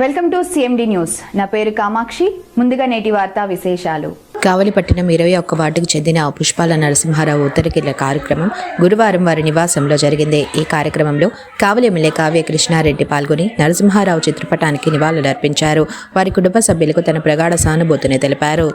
Welcome to CMD news నా పేరు కామాక్షి. ముందుగా నేటి వార్తా విశేషాలు. కావలిపట్నం ఇరవై ఒక్క వార్డుకు చెందిన పుష్పాల నరసింహారావు ఉత్తరకిల్ల కార్యక్రమం గురువారం వారి నివాసంలో జరిగింది. ఈ కార్యక్రమంలో కావలి ఎమ్మెల్యే కావ్య కృష్ణారెడ్డి పాల్గొని నరసింహారావు చిత్రపటానికి నివాళులర్పించారు. వారి కుటుంబ సభ్యులకు తన ప్రగాఢ సానుభూతిని తెలిపారు.